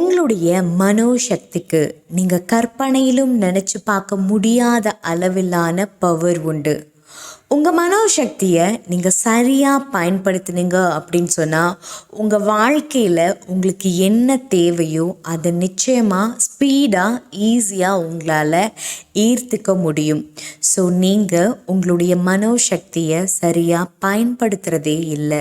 உங்களுடைய மனோசக்திக்கு நீங்கள் கற்பனையிலும் நினச்சி பார்க்க முடியாத அளவிலான பவர் உண்டு. உங்கள் மனோசக்தியை நீங்கள் சரியாக பயன்படுத்தினீங்க அப்படின்னு சொன்னால் உங்கள் வாழ்க்கையில் உங்களுக்கு என்ன தேவையோ அதை நிச்சயமாக ஸ்பீடாக ஈஸியாக உங்களால் ஈர்த்துக்க முடியும். ஸோ நீங்கள் உங்களுடைய மனோசக்தியை சரியாக பயன்படுத்துகிறதே இல்லை.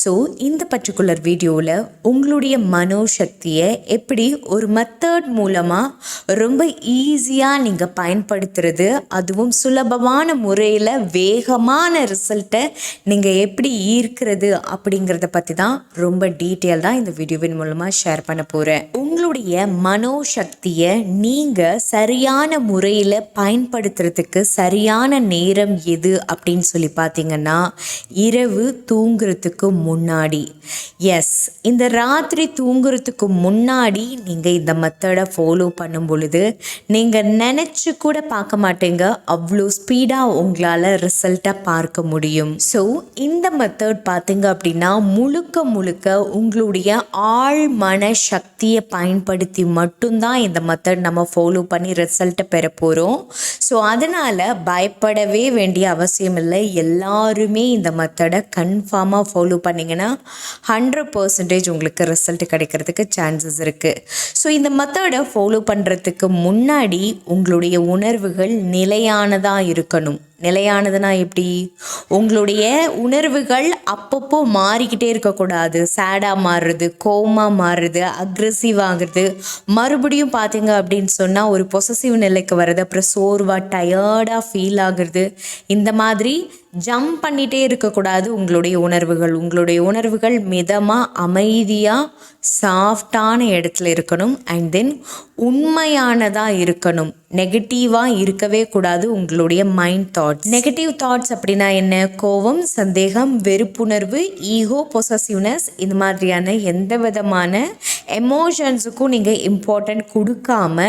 ஸோ இந்த பர்டிகுலர் வீடியோவில் உங்களுடைய மனோசக்தியை எப்படி ஒரு மெத்தட் மூலமாக ரொம்ப ஈஸியாக நீங்கள் பயன்படுத்துறது அதுவும் சுலபமான முறையில் வேகமான ரிசல்ட்டை நீங்கள் எப்படி ஈர்க்கிறது அப்படிங்கிறத பற்றி தான் ரொம்ப டீட்டெயில் தான் இந்த வீடியோவின் மூலமாக ஷேர் பண்ண போகிறேன் உங்களுடைய மனோசக்தியை நீங்கள் சரியான முறையில் பயன்படுத்துறதுக்கு சரியான நேரம் எது அப்படின்னு சொல்லி பார்த்தீங்கன்னா இரவு தூங்குறதுக்கு முன்னாடி. எஸ் இந்த ராத்திரி தூங்குறதுக்கு முன்னாடி நீங்கள் இந்த மெத்தடை ஃபாலோ பண்ணும் பொழுது நீங்கள் நினச்சி கூட பார்க்க மாட்டீங்க. அவ்வளோ ஸ்பீடாக உங்களால் ரிசல்ட்டை பார்க்க முடியும். ஸோ இந்த மெத்தட் பார்த்தீங்க அப்படின்னா முழுக்க முழுக்க உங்களுடைய ஆழ் மன சக்தியை பயன்படுத்தி மட்டும்தான் இந்த மெத்தட் நம்ம ஃபாலோ பண்ணி ரிசல்ட்டை பெற போகிறோம் ஸோ அதனால் பயப்படவே வேண்டிய அவசியம் இல்லை. எல்லாருமே இந்த மெத்தடை கன்ஃபார்மாக ஃபாலோ பண்ணிங்கன்னா ஹண்ட்ரட் பர்சன்டேஜ் உங்களுக்கு ரிசல்ட் கிடைக்கிறதுக்கு சான்சஸ் இருக்குது ஸோ இந்த மெத்தடை ஃபாலோ பண்ணுறதுக்கு முன்னாடி உங்களுடைய உணர்வுகள் நிலையானதாக இருக்கணும். நிலையானதுனா எப்படி? உங்களுடைய உணர்வுகள் அப்பப்போ மாறிக்கிட்டே இருக்கக்கூடாது. சேடாக மாறுறது கோமாக மாறுறது அக்ரெசிவ் ஆகுறது. மறுபடியும் பார்த்தீங்க அப்படின்னு சொன்னால் ஒரு பொசசிவ் நிலைக்கு வர்றது அப்புறம் சோர்வாக டயர்டாக ஃபீல் ஆகுறது. இந்த மாதிரி ஜம்ப் பண்ணிகிட்டே இருக்கக்கூடாது உங்களுடைய உணர்வுகள். உங்களுடைய உணர்வுகள் மிதமாக அமைதியாக சாஃப்டான இடத்துல இருக்கணும். அண்ட் தென் உண்மையானதாக இருக்கணும். நெகட்டிவாக இருக்கவே கூடாது உங்களுடைய மைண்ட் தாட்ஸ் நெகட்டிவ் தாட்ஸ் அப்படின்னா என்ன? கோபம் சந்தேகம் வெறுப்புணர்வு ஈகோ பொசசிவ்னஸ் இந்த மாதிரியான எந்த விதமான எமோஷன்ஸுக்கும் நீங்கள் இம்பார்ட்டன்ட் கொடுக்காம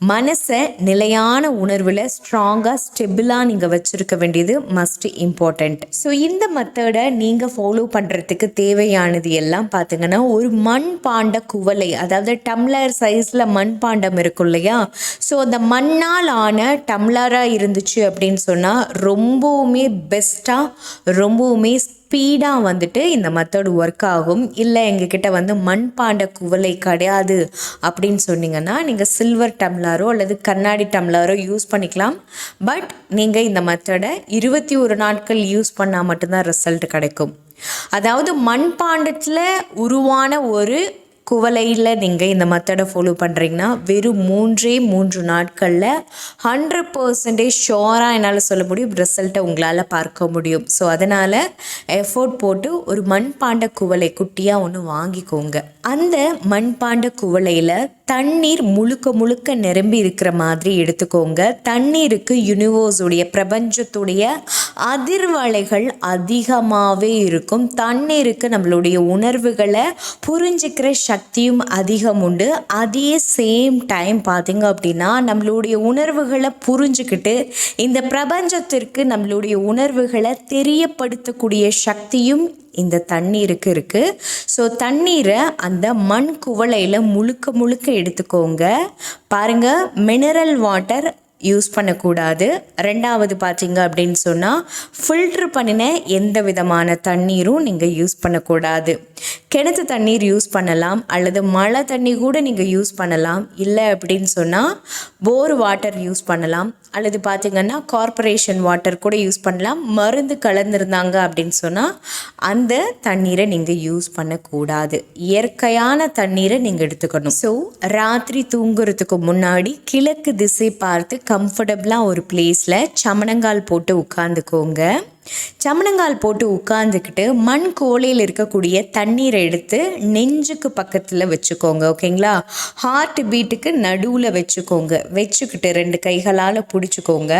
மனசை நிலையான உணர்வில் ஸ்ட்ராங்காக ஸ்டெபிளாக நீங்கள் வச்சுருக்க வேண்டியது மஸ்ட் இம்பார்ட்டண்ட் ஸோ இந்த மெத்தடை நீங்கள் ஃபாலோ பண்ணுறதுக்கு தேவையானது எல்லாம் பார்த்தீங்கன்னா ஒரு மண் பாண்ட குவளை அதாவது டம்ளர் சைஸில் மண் பாண்டம் இருக்கும் இல்லையா? ஸோ அந்த மண்ணால் ஆன டம்ளராக இருந்துச்சு அப்படின்னு சொன்னால் ரொம்பவுமே பெஸ்ட்டாக ரொம்பவுமே ஸ்பீடாக வந்துட்டு இந்த மெத்தட் ஒர்க் ஆகும். இல்லை எங்ககிட்ட வந்து மண்பாண்ட குவலை கிடையாது அப்படின்னு சொன்னீங்கன்னா நீங்கள் சில்வர் டம்ளரோ அல்லது கண்ணாடி டம்ளரோ யூஸ் பண்ணிக்கலாம். பட் நீங்கள் இந்த மெத்தடை இருபத்தி ஒரு நாட்கள் யூஸ் பண்ணால் மட்டும்தான் ரிசல்ட் கிடைக்கும். அதாவது மண்பாண்டத்தில் உருவான ஒரு குவளையில் நீங்கள் இந்த மெத்தடை ஃபாலோ பண்ணுறீங்கன்னா வெறும் மூன்றே மூன்று நாட்களில் ஹண்ட்ரட் பர்சன்டேஜ் ஷோராக என்னால் சொல்ல முடியும் ரிசல்ட்டை உங்களால் பார்க்க முடியும். ஸோ அதனால் எஃபோர்ட் போட்டு ஒரு மண்பாண்ட குவளை குட்டியாக ஒன்று வாங்கிக்கோங்க. அந்த மண்பாண்ட குவளையில் தண்ணீர் முழுக்க முழுக்க நிரம்பி இருக்கிற மாதிரி எடுத்துக்கோங்க. தண்ணீருக்கு யூனிவர்ஸுடைய பிரபஞ்சத்துடைய அதிர்வலைகள் அதிகமாகவே இருக்கும். தண்ணீருக்கு நம்மளுடைய உணர்வுகளை புரிஞ்சுக்கிற சக்தியும் அதிகம் உண்டு. அதே சேம் டைம் பார்த்திங்க அப்படின்னா நம்மளுடைய உணர்வுகளை புரிஞ்சுக்கிட்டு இந்த பிரபஞ்சத்திற்கு நம்மளுடைய உணர்வுகளை தெரியப்படுத்தக்கூடிய சக்தியும் இந்த தண்ணீருக்கு இருக்குது ஸோ தண்ணீரை அந்த மண் குவளையில் முழுக்க முழுக்க எடுத்துக்கோங்க. பாருங்கள் மினரல் வாட்டர் யூஸ் பண்ணக்கூடாது. ரெண்டாவது பார்த்தீங்க அப்படின்னு சொன்னால் ஃபில்ட்ரு பண்ணின எந்த விதமான தண்ணீரும் நீங்கள் யூஸ் பண்ணக்கூடாது. கிணத்து தண்ணீர் யூஸ் பண்ணலாம் அல்லது மழை தண்ணி கூட நீங்கள் யூஸ் பண்ணலாம். இல்லை அப்படின்னு சொன்னால் போர் வாட்டர் யூஸ் பண்ணலாம். அல்லது பார்த்திங்கன்னா கார்பரேஷன் வாட்டர் கூட யூஸ் பண்ணலாம். மருந்து கலந்துருந்தாங்க அப்படின்னு சொன்னால் அந்த தண்ணீரை நீங்கள் யூஸ் பண்ணக்கூடாது. இயற்கையான தண்ணீரை நீங்கள் எடுத்துக்கணும். ஸோ ராத்திரி தூங்குறதுக்கு முன்னாடி கிழக்கு திசை பார்த்து கம்ஃபர்டபுளாக ஒரு பிளேஸில் சமணங்கால் போட்டு உட்காந்துக்கோங்க சமணங்கால் போட்டு உட்காந்துக்கிட்டு மண் கோலையில் இருக்கக்கூடிய தண்ணீரை எடுத்து நெஞ்சுக்கு பக்கத்தில் வச்சுக்கோங்க ஓகேங்களா? ஹார்ட் பீட்டுக்கு நடுவில் வச்சுக்கோங்க. வச்சுக்கிட்டு ரெண்டு கைகளால் பிடிச்சிக்கோங்க.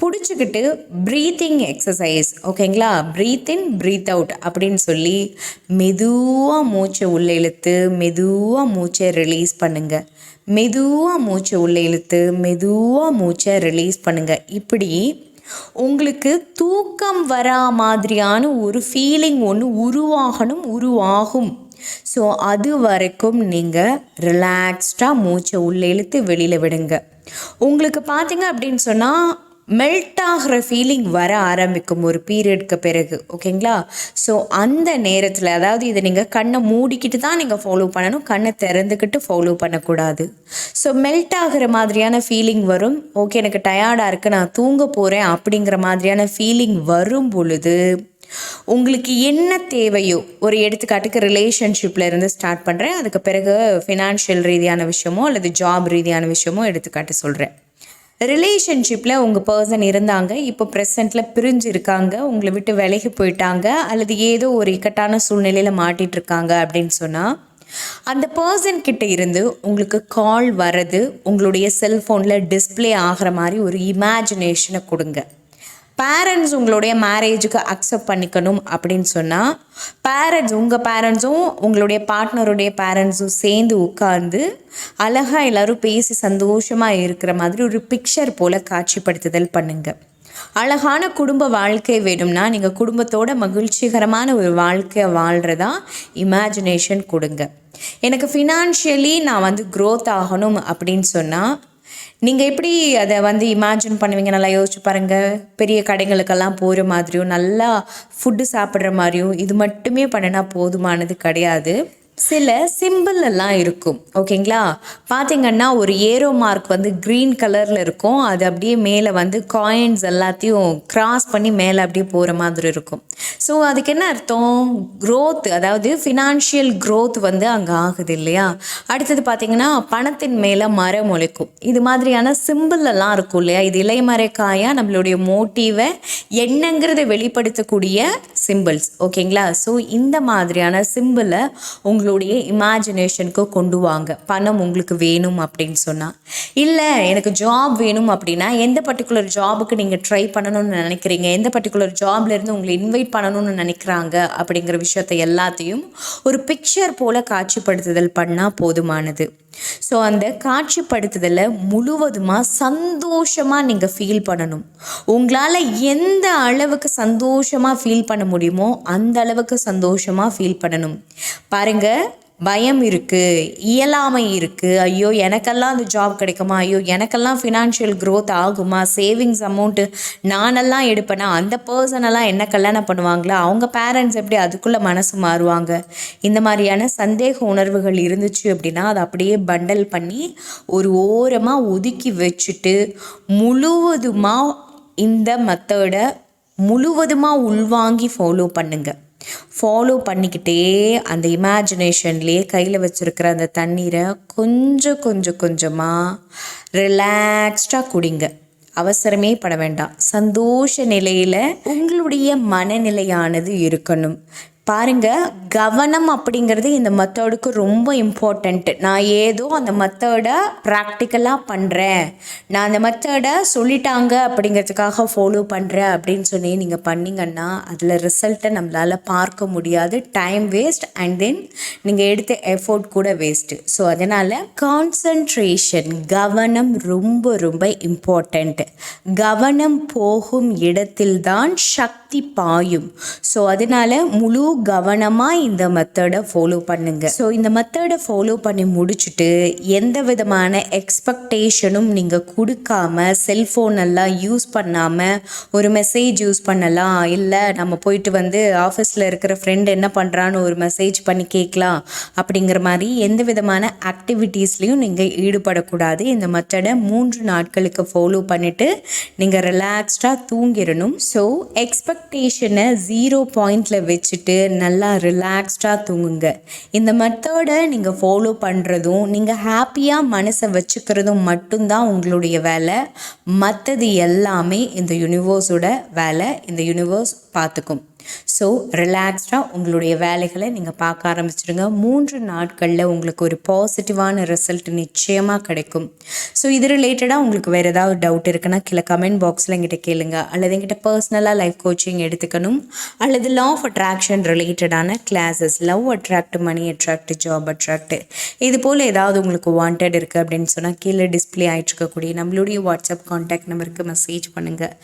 பிடிச்சிக்கிட்டு ப்ரீத்திங் எக்ஸசைஸ் ஓகேங்களா? ப்ரீத் இன் ப்ரீத் அவுட் அப்படின்னு சொல்லி மெதுவாக மூச்சை உள்ளே இழுத்து மெதுவாக மூச்சை ரிலீஸ் பண்ணுங்கள் மெதுவாக மூச்சை உள்ளே இழுத்து மெதுவாக மூச்சை ரிலீஸ் பண்ணுங்கள் இப்படி உங்களுக்கு தூக்கம் வரா மாதிரியான ஒரு ஃபீலிங் ஒன்று உருவாகணும் உருவாகும். ஸோ அது வரைக்கும் நீங்கள் ரிலாக்ஸ்டாக மூச்சை உள்ளே இழுத்து வெளியில் விடுங்க. உங்களுக்கு பார்த்தீங்க அப்படின்னு சொன்னால் மெல்ட் ஆகிற ஃபீலிங் வர ஆரம்பிக்கும் ஒரு பீரியட்க்கு பிறகு ஓகேங்களா ஸோ அந்த நேரத்தில் அதாவது இதை நீங்கள் கண்ணை மூடிக்கிட்டு தான் நீங்கள் ஃபாலோ பண்ணணும் கண்ணை திறந்துக்கிட்டு ஃபாலோ பண்ணக்கூடாது. ஸோ மெல்ட் ஆகிற மாதிரியான ஃபீலிங் வரும். ஓகே எனக்கு டயர்டாக இருக்குது நான் தூங்க போகிறேன் அப்படிங்கிற மாதிரியான ஃபீலிங் வரும் பொழுது உங்களுக்கு என்ன தேவையோ ஒரு எடுத்துக்காட்டுக்கு ரிலேஷன்ஷிப்பில் இருந்து ஸ்டார்ட் பண்ணுறேன் அதுக்கு பிறகு ஃபினான்ஷியல் ரீதியான விஷயமோ அல்லது ஜாப் ரீதியான விஷயமோ எடுத்துக்காட்டு சொல்கிறேன் ரிலேஷன்ஷிப்பில் உங்கள் பர்சன் இருந்தாங்க. இப்போ ப்ரெசண்ட்டில் பிரிஞ்சு இருக்காங்க உங்களை விட்டு விலகி போயிட்டாங்க. அல்லது ஏதோ ஒரு இக்கட்டான சூழ்நிலையில் மாட்டிகிட்டு இருக்காங்க அப்படின்னு சொன்னால் அந்த பர்சன் கிட்ட இருந்து உங்களுக்கு கால் வர்றது உங்களுடைய செல்ஃபோனில் டிஸ்ப்ளே ஆகிற மாதிரி ஒரு இமேஜினேஷனை கொடுங்க. பேரண்ட்ஸ் உங்களுடைய மேரேஜுக்கு அக்செப்ட் பண்ணிக்கணும் அப்படின்னு சொன்னால் பேரண்ட்ஸ் உங்கள் பேரண்ட்ஸும் உங்களுடைய பார்ட்னருடைய பேரண்ட்ஸும் சேர்ந்து உட்கார்ந்து அழகாக எல்லாரும் பேசி சந்தோஷமாக இருக்கிற மாதிரி ஒரு பிக்சர் போல் காட்சிப்படுத்துதல் பண்ணுங்கள் அழகான குடும்ப வாழ்க்கை வேணும்னா நீங்கள் குடும்பத்தோட மகிழ்ச்சிகரமான ஒரு வாழ்க்கையை வாழ்கிறதா இமேஜினேஷன் கொடுங்க. எனக்கு ஃபினான்ஷியலி நான் வந்து க்ரோத் ஆகணும் அப்படின்னு சொன்னால் நீங்கள் எப்படி அதை வந்து இமேஜின் பண்ணுவீங்க? நல்லா யோசிச்சு பாருங்கள் பெரிய கடைகளுக்கெல்லாம் போகிற மாதிரியும் நல்லா ஃபுட்டு சாப்பிட்ற மாதிரியும் இது மட்டுமே பண்ணினா போதுமானது கிடையாது. சில சிம்பிள் எல்லாம் இருக்கும். ஓகேங்களா பார்த்தீங்கன்னா ஒரு ஏரோ மார்க் வந்து க்ரீன் கலரில் இருக்கும். அது அப்படியே மேலே வந்து காயின்ஸ் எல்லாத்தையும் கிராஸ் பண்ணி மேலே அப்படியே போகிற மாதிரி இருக்கும். ஸோ அதுக்கு என்ன அர்த்தம்? க்ரோத் அதாவது ஃபினான்ஷியல் க்ரோத் வந்து அங்கே ஆகுது இல்லையா? அடுத்தது பார்த்தீங்கன்னா பணத்தின் மேலே மரம் முளைக்கும் இது மாதிரியான சிம்பிள் எல்லாம் இருக்கும் இல்லையா? இது இலைமறைக்காயாக நம்மளுடைய மோட்டிவை என்னங்கிறத வெளிப்படுத்தக்கூடிய சிம்பிள்ஸ் ஓகேங்களா ஸோ இந்த மாதிரியான சிம்பிளை உங்களுடைய இமேஜினேஷனுக்கு கொண்டு வாங்க. பணம் உங்களுக்கு வேணும் அப்படின்னு சொன்னால் இல்லை எனக்கு ஜாப் வேணும் அப்படின்னா எந்த பர்டிகுலர் ஜாபுக்கு நீங்கள் ட்ரை பண்ணணும்னு நினைக்கிறீங்க? எந்த பர்டிகுலர் ஜாப்லேருந்து உங்களை இன்வைட் பண்ணணும்னு நினைக்கிறாங்க? அப்படிங்கிற விஷயத்தை எல்லாத்தையும் ஒரு பிக்சர் போல் காட்சிப்படுத்துதல் பண்ணால் போதுமானது. ஸோ அந்த காட்சிப்படுத்துதலை முழுவதுமாக சந்தோஷமாக நீங்கள் ஃபீல் பண்ணணும். உங்களால் எந்த அளவுக்கு சந்தோஷமாக ஃபீல் பண்ண முடியுமோ அந்த அளவுக்கு சந்தோஷமாக ஃபீல் பண்ணணும். பாருங்கள் பயம் இருக்குது இயலாமை இருக்குது ஐயோ எனக்கெல்லாம் அந்த ஜாப் கிடைக்குமா? ஐயோ எனக்கெல்லாம் ஃபினான்ஷியல் க்ரோத் ஆகுமா? சேவிங்ஸ் அமௌண்ட்டு நானெல்லாம் எடுப்பேனா? அந்த பர்சனெல்லாம் என்ன கல்யாணம் பண்ணுவாங்களா? அவங்க பேரண்ட்ஸ் எப்படி அதுக்குள்ளே மனசு மாறுவாங்க? இந்த மாதிரியான சந்தேக உணர்வுகள் இருந்துச்சு அப்படின்னா அதை அப்படியே பண்டல் பண்ணி ஒரு ஓரமாக ஒதுக்கி வச்சுட்டு முழுவதுமாக இந்த மெத்தடை முழுவதுமாக உள்வாங்கி ஃபாலோ பண்ணுங்கள் ஃபாலோ பண்ணிக்கிட்டே அந்த இமேஜினேஷன்லேயே கையில் வச்சுருக்கிற அந்த தண்ணீரை கொஞ்சம் கொஞ்சம் கொஞ்சமாக ரிலாக்ஸ்டாக குடிங்க. அவசரமே பட வேண்டாம். சந்தோஷ நிலையில் உங்களுடைய மனநிலையானது இருக்கணும். பாருங்க கவனம் அப்படிங்கிறது இந்த மெத்தடுக்கு ரொம்ப இம்பார்ட்டண்ட்டு நான் ஏதோ அந்த மெத்தடை ப்ராக்டிக்கலாக பண்ணுறேன் நான் அந்த மெத்தடை சொல்லிட்டாங்க அப்படிங்கிறதுக்காக ஃபாலோ பண்ணுறேன் அப்படின்னு சொல்லி நீங்கள் பண்ணிங்கன்னா அதில் ரிசல்ட்டை நம்மளால் பார்க்க முடியாது. டைம் வேஸ்ட் அண்ட் தென் நீங்கள் எடுத்த எஃபோர்ட் கூட வேஸ்ட்டு ஸோ அதனால் கான்சன்ட்ரேஷன் கவனம் ரொம்ப ரொம்ப இம்பார்ட்டண்ட்டு கவனம் போகும் இடத்தில்தான் சக்தி பாயும். ஸோ அதனால் முழு கவனமாக இந்த மெத்தடை ஃபாலோ பண்ணுங்கள் ஸோ இந்த மெத்தடை ஃபாலோ பண்ணி முடிச்சுட்டு எந்த விதமான எக்ஸ்பெக்டேஷனும் நீங்கள் கொடுக்காம செல்ஃபோன் எல்லாம் யூஸ் பண்ணாமல் ஒரு மெசேஜ் யூஸ் பண்ணலாம். இல்லை நம்ம போயிட்டு வந்து ஆஃபீஸில் இருக்கிற ஃப்ரெண்டு என்ன பண்ணுறான்னு ஒரு மெசேஜ் பண்ணி கேட்கலாம் அப்படிங்கிற மாதிரி எந்த விதமான ஆக்டிவிட்டீஸ்லேயும் நீங்கள் ஈடுபடக்கூடாது. இந்த மெத்தடை மூன்று நாட்களுக்கு ஃபாலோ பண்ணிவிட்டு நீங்கள் ரிலாக்ஸ்டாக தூங்கிடணும். ஸோ எக்ஸ்பெக்டேஷனை ஜீரோ பாயிண்டில் வச்சுட்டு நல்லா ரிலாக்ஸ்டாக தூங்குங்க. இந்த மெத்தடை நீங்கள் ஃபாலோ பண்ணுறதும் நீங்கள் ஹாப்பியாக மனசை வச்சுக்கிறதும் மட்டும்தான் உங்களுடைய வேலை. மற்றது எல்லாமே இந்த யூனிவர்ஸோட வேலை. இந்த யூனிவர்ஸ் பார்த்துக்கும். ஸோ ரிலாக்ஸ்டாக உங்களுடைய வேலைகளை நீங்கள் பார்க்க ஆரம்பிச்சிடுங்க. மூன்று நாட்களில் உங்களுக்கு ஒரு பாசிட்டிவான ரிசல்ட் நிச்சயமாக கிடைக்கும். ஸோ இது ரிலேட்டடாக உங்களுக்கு வேறு ஏதாவது டவுட் இருக்குன்னா கீழே கமெண்ட் பாக்ஸில் எங்கிட்ட கேளுங்க. அல்லது எங்கிட்ட பர்சனலாக லைஃப் கோச்சிங் எடுத்துக்கணும். அல்லது லா ஆஃப் அட்ராக்ஷன் ரிலேட்டடான classes love attract money attract job attract இது போல் ஏதாவது உங்களுக்கு வாண்டட் இருக்குது அப்படின்னு சொன்னால் கீழே டிஸ்பிளே ஆகிட்டு இருக்கக்கூடிய நம்மளுடைய வாட்ஸ்அப் கான்டாக்ட் நம்பருக்கு மெசேஜ் பண்ணுங்கள்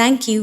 தேங்க்யூ